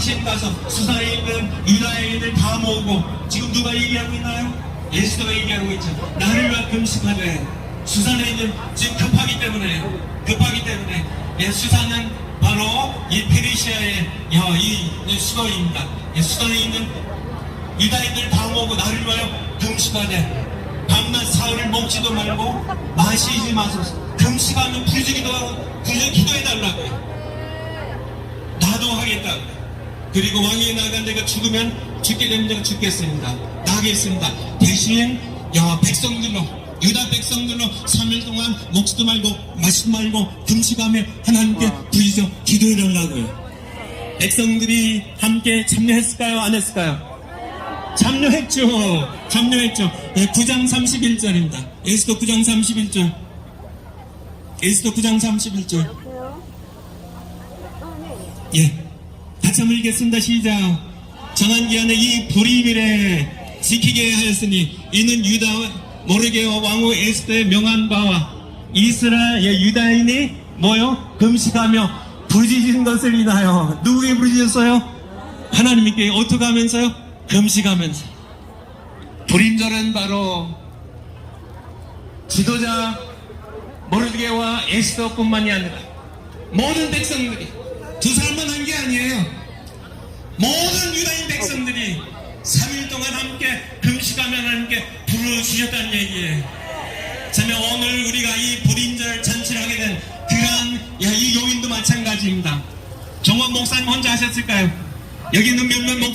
당신 가서 수사에 있는 유다인을 다 모으고 지금 누가 얘기하고 있나요? 예수가 얘기하고 있죠. 나를 위하 금식하되 수산에 있는 지금 급하기 때문에 급하기 때문에 예, 수산은 바로 이 페르시아의 야, 이, 이 수도입니다. 예, 수도에 있는 유다인들 다 모으고 나를 위하여 금식하되 밤낮 사흘을 먹지도 말고 마시지 마소서 금식하면 부르짖기도 하고 부르짖 기도해달라고요 나도 하겠다 그리고 왕이 나간 내가 죽으면 죽게 되면 내가 죽겠습니다 나겠습니다 대신 야 백성들로 유다 백성들로 3일 동안 먹지도 말고 마시지 말고 금식하며 하나님께 부르짖어 기도해 달라고요 백성들이 함께 참여했을까요 안 했을까요 참여했죠. 참여했죠. 예, 9장 31절입니다. 에스더 9장 31절. 에스더 9장 31절. 예. 같이 한번 읽겠습니다. 시작. 정한 기한에 이 불임일에 지키게 하였으니 이는 유다 모르게와 왕후 에스더의 명한 바와 이스라엘 예, 유다인이 뭐요? 금식하며 부르짖은 것을 인하여 누구에게 부르짖었어요? 하나님께 어떻게 하면서요? 금식하면서 불임절은 바로 지도자 모르게와 에스더뿐만이 아니라 모든 백성들이 두 사람만 한 게 아니에요. 모든 유다인 백성들이 3일 동안 함께 금식하며 하나님께 부르주셨다는 얘기예요. 자면 오늘 우리가 이 불임절 잔치를 하게 된 그러한 야, 이 요인도 마찬가지입니다. 정원 목사님 혼자 하셨을까요? 여기 있는 몇몇 목